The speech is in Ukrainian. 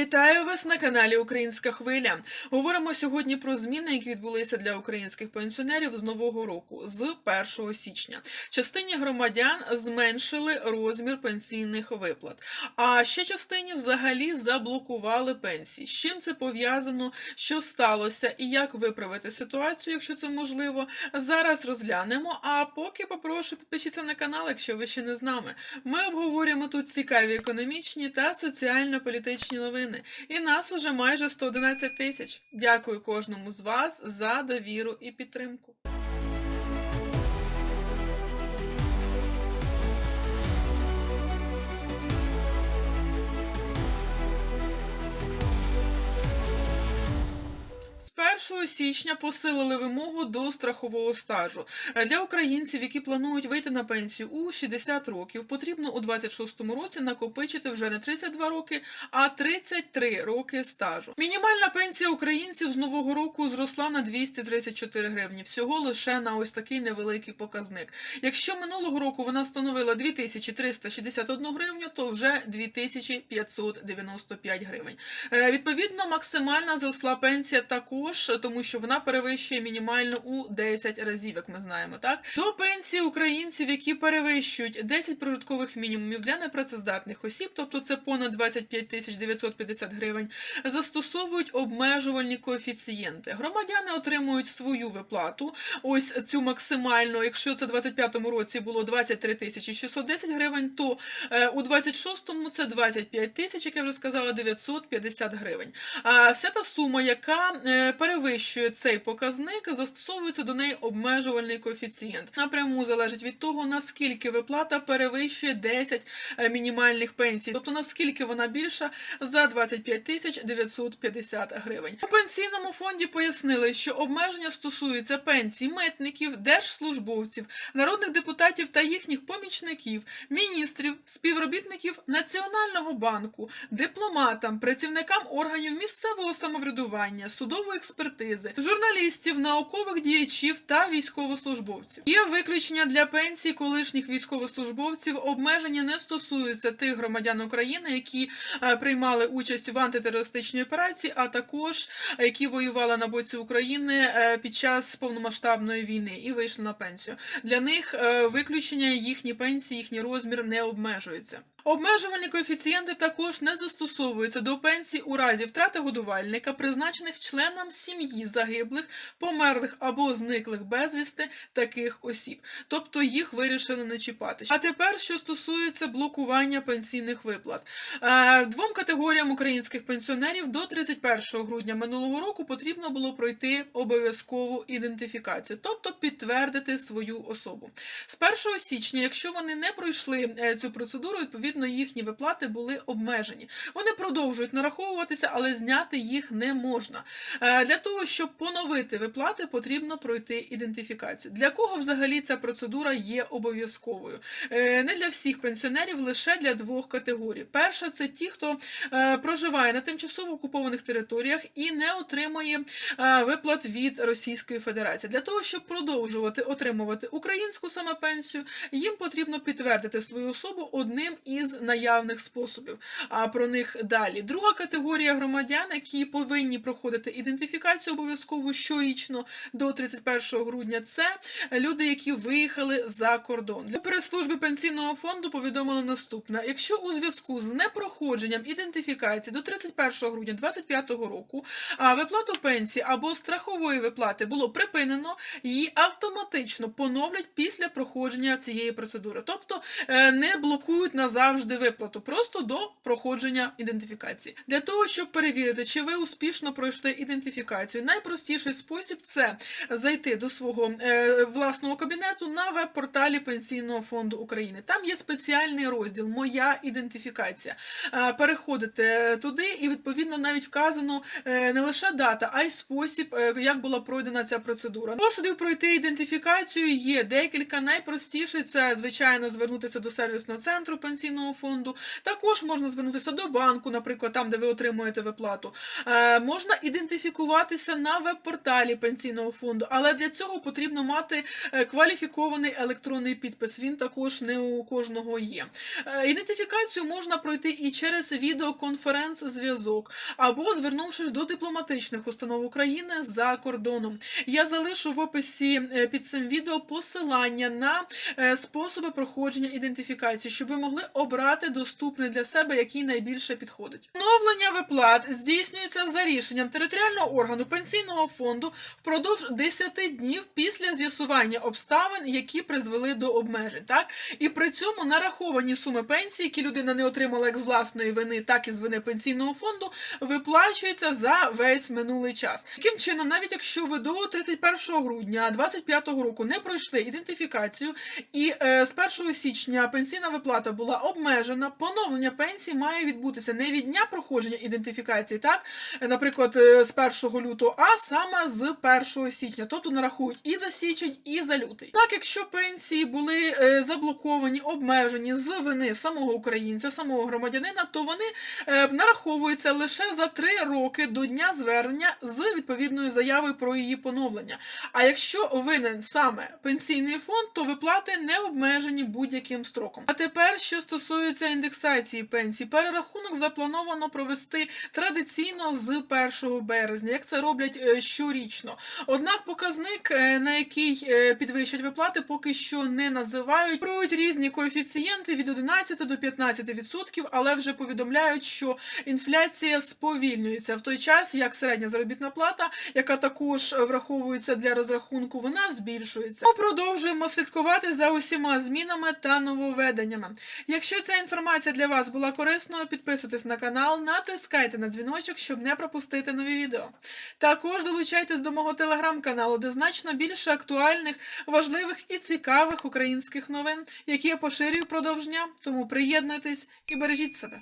Вітаю вас на каналі Українська Хвиля. Говоримо сьогодні про зміни, які відбулися для українських пенсіонерів з нового року, з 1 січня. Частині громадян зменшили розмір пенсійних виплат, а ще частині взагалі заблокували пенсії. З чим це пов'язано, що сталося і як виправити ситуацію, якщо це можливо, зараз розглянемо. А поки попрошу підпишіться на канал, якщо ви ще не з нами. Ми обговорюємо тут цікаві економічні та соціально-політичні новини. І нас уже майже 111 тисяч. Дякую кожному з вас за довіру і підтримку. 1 січня посилили вимогу до страхового стажу Е, для українців, які планують вийти на пенсію у 60 років. Потрібно у 26-му році накопичити вже не 32 роки, а 33 роки стажу. Мінімальна пенсія українців з нового року зросла на 234 гривні. Всього лише на ось такий невеликий показник. Якщо минулого року вона становила 2361 гривню, то вже 2595 гривень. Е, Відповідно, максимальна зросла пенсія також, тому що вона перевищує мінімальну у 10 разів, як ми знаємо. Так до пенсії українців, які перевищують 10 прожиткових мінімумів для непрацездатних осіб, тобто це понад 25 тисяч 950 гривень, застосовують обмежувальні коефіцієнти. Громадяни отримують свою виплату. Ось цю максимальну, якщо це в 25-му році було 23 тисячі 610 гривень, то е, у 26-му це 25 тисяч, як я вже сказала, 950 гривень. А вся та сума, яка е, перевищує цей показник, застосовується до неї обмежувальний коефіцієнт. Напряму залежить від того, наскільки виплата перевищує 10 е, мінімальних пенсій, тобто наскільки вона більша за 25 тисяч 950 гривень. У пенсійному фонді пояснили, що обмеження стосуються пенсій митників, держслужбовців, народних депутатів та їхніх помічників, міністрів, співробітників Національного банку, дипломатам, працівникам органів місцевого самоврядування, судової експертизи, журналістів, наукових діячів та військовослужбовців. Є виключення для пенсій колишніх військовослужбовців. Обмеження не стосуються тих громадян України, які е, приймали участь в антитерористичній операції, а також е, які воювали на боці України е, під час повномасштабної війни і вийшли на пенсію. Для них виключення їхні пенсії, їхній розмір не обмежується. Some Обмежувальні коефіцієнти також не застосовуються до пенсій у разі втрати годувальника, призначених членам сім'ї загиблих, померлих або зниклих безвісти таких осіб. Тобто їх вирішили не чіпати. А тепер, що стосується блокування пенсійних виплат, Е, двом категоріям українських пенсіонерів до 31 грудня минулого року потрібно було пройти обов'язкову ідентифікацію, тобто підтвердити свою особу. З 1 січня, якщо вони не пройшли е, цю процедуру, відповідно їхні виплати були обмежені. Вони продовжують нараховуватися, але зняти їх не можна. Е, Для того, щоб поновити виплати, потрібно пройти ідентифікацію. Для кого взагалі ця процедура є обов'язковою? Е, Не для всіх пенсіонерів, лише для двох категорій. Перша це ті, хто е, проживає на тимчасово окупованих територіях і не отримує виплат від Російської Федерації. Для того, щоб продовжувати отримувати українську саме пенсію, їм потрібно підтвердити свою особу одним із наявних способів. А про них далі. Друга категорія громадян, які повинні проходити ідентифікацію обов'язково щорічно до 31 грудня, це люди, які виїхали за кордон. Для прес-служби пенсійного фонду повідомили наступне: якщо у зв'язку з непроходженням ідентифікації до 31 грудня 2025 року виплату пенсії або страхової виплати було припинено, її автоматично поновлять після проходження цієї процедури, тобто е, не блокують назавжди виплату, просто до проходження ідентифікації. Для того щоб перевірити, чи ви успішно пройшли ідентифікацію, найпростіший спосіб це зайти до свого е, власного кабінету на веб-порталі Пенсійного фонду України. Там є спеціальний розділ Моя ідентифікація. Е, Переходите туди, і відповідно навіть вказано е, не лише дата, а й спосіб, е, як була пройдена ця процедура. Способів пройти ідентифікацію є декілька. Найпростіший це звичайно звернутися до сервісного центру пенсійного пенсійного фонду. Також можна звернутися до банку, наприклад, там, де ви отримуєте виплату. Е, можна ідентифікуватися на веб-порталі пенсійного фонду, але для цього потрібно мати е, кваліфікований електронний підпис. Він також не у кожного є. Е, ідентифікацію можна пройти і через відеоконференц-зв'язок, або звернувшись до дипломатичних установ України за кордоном. Я залишу в описі під цим відео посилання на способи проходження ідентифікації, щоб ви могли обрати доступний для себе, який найбільше підходить. Оновлення виплат здійснюється за рішенням територіального органу пенсійного фонду впродовж 10 днів після з'ясування обставин, які призвели до обмежень. Так і при цьому нараховані суми пенсії, які людина не отримала як з власної вини, так і з вини пенсійного фонду, виплачуються за весь минулий час. Таким чином, навіть якщо ви до 31 грудня 2025 року не пройшли ідентифікацію, і е, з 1 січня пенсійна виплата була обмежена, поновлення пенсії має відбутися не від дня проходження ідентифікації, так, наприклад, е, з 1 лютого, а саме з 1 січня, тобто нарахують і за січень, і за лютий. Так, якщо пенсії були е, заблоковані, обмежені з вини самого українця, самого громадянина, то вони е, нараховуються лише за три роки до дня звернення з відповідною заявою про її поновлення. А якщо винен саме пенсійний фонд, то виплати не обмежені будь-яким строком. А тепер, що стосується індексації пенсій, перерахунок заплановано провести традиційно з 1 березня, як це роблять е, щорічно. Однак показник, е, на який е, підвищать виплати, поки що не називають. Проють різні коефіцієнти від 11 до 15%, але вже повідомляють, що інфляція сповільнюється в той час, як середня заробітна плата, яка також враховується для розрахунку, вона збільшується. Ми продовжуємо слідкувати за усіма змінами та нововведеннями. Якщо ця інформація для вас була корисною, підписуйтесь на канал, натискайте на дзвіночок, щоб не пропустити нові відео. Також долучайтесь до мого телеграм-каналу, де значно більше актуальних, важливих і цікавих українських новин, які я поширюю впродовж дня. Тому приєднуйтесь і бережіть себе.